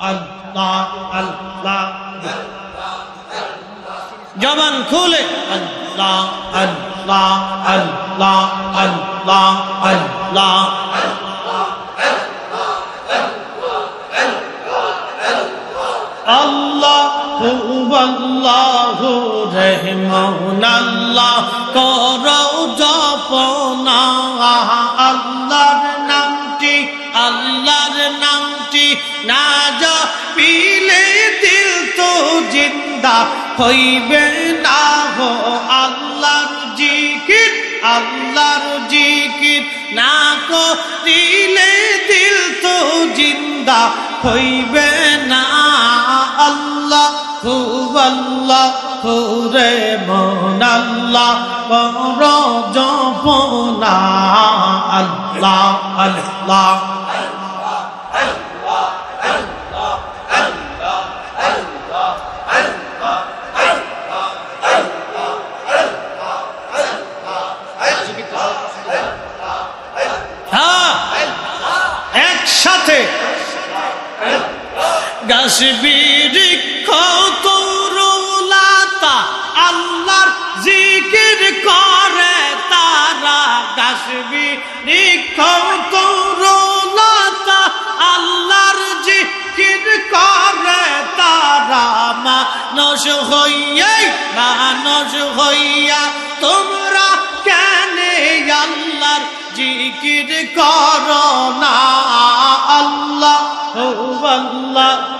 আল্লাহ আল্লাহ জবান খুলে। আল্লাহ আল্লাহ আল্লাহ আল্লাহ আল্লাহ। আল্লাহ আল্লাহ রহমান আল্লাহ করো নামটি আল্লাহর নামটি না যা পিলে দিল তো জিন্দা, হইবে না হো আল্লাহর জিকির আল্লাহর জিকির না করিলে দিল তো জিন্দা, হইবে না আল্লাহ খুব আল্লাহ রে মন আল্লাহ কর জপনা আল্লাহ আল্লাহ। গাছ বৃক্ষ তরুলাতা, আল্লাহর জিকির করে তারা। গাছ বৃক্ষ তরুলাতা, আল্লাহর জিকির করে তারা। মানুষ হইয়াই মানুষ হইয়া, তোমরা কেন আল্লাহর জিকির করো না?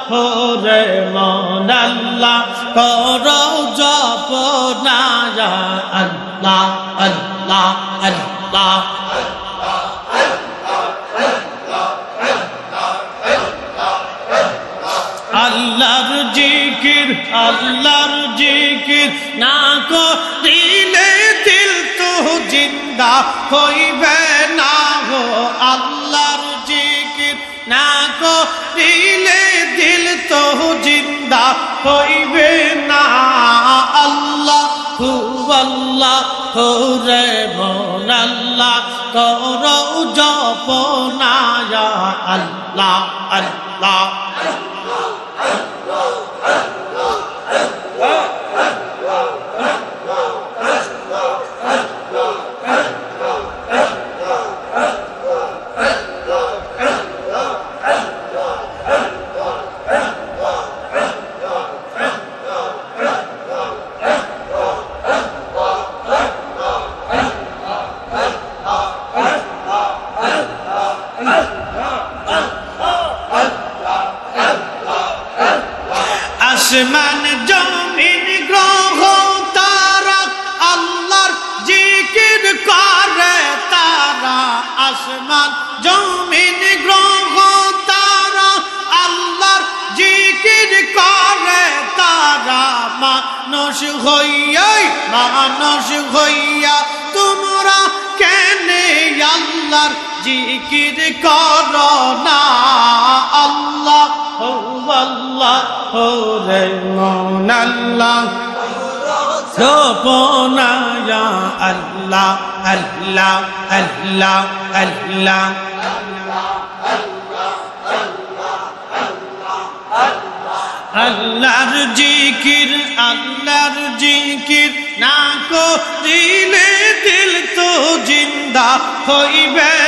আল্লাহ হো রে মন আল্লাহ, করো জপ না আল্লাহ আল্লাহ আল্লাহ। আল্লাহর জিকির আল্লাহর জিকির না করিলে দিল তো জিন্দা হইবে না হো আল্লাহর জিকির না করিলে জিন্দা হইবে না আল্লাহ হু আল্লাহ হো রে মন আল্লাহ করো জপনায়া আল্লাহ আল্লাহ। আসমান জমিন গ্রহ তারা আল্লাহর জিকির করে তারা। আসমান জমিন গ্রহ তারা আল্লাহর জিকির করে তারা। মানুষ হইয়াই, মানুষ হইয়া তোমরা কেন আল্লাহর জিকির কর আল্লাহর জিকির আল্লাহর জিকির না করিলে দিল তো জিন্দা হইবে।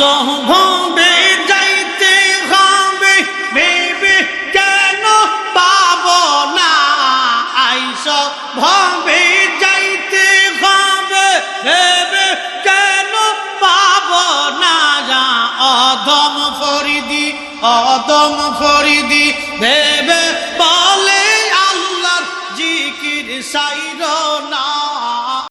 ভবে যাইতে হবে। বেবে কেন পাব না? আইস ভবে যাইতে হবে। ভেবে কেন পাব না? যা অধম ফরিদি অদম ফরিদি। ভেবে বলে আল্লাহর জিকির সাই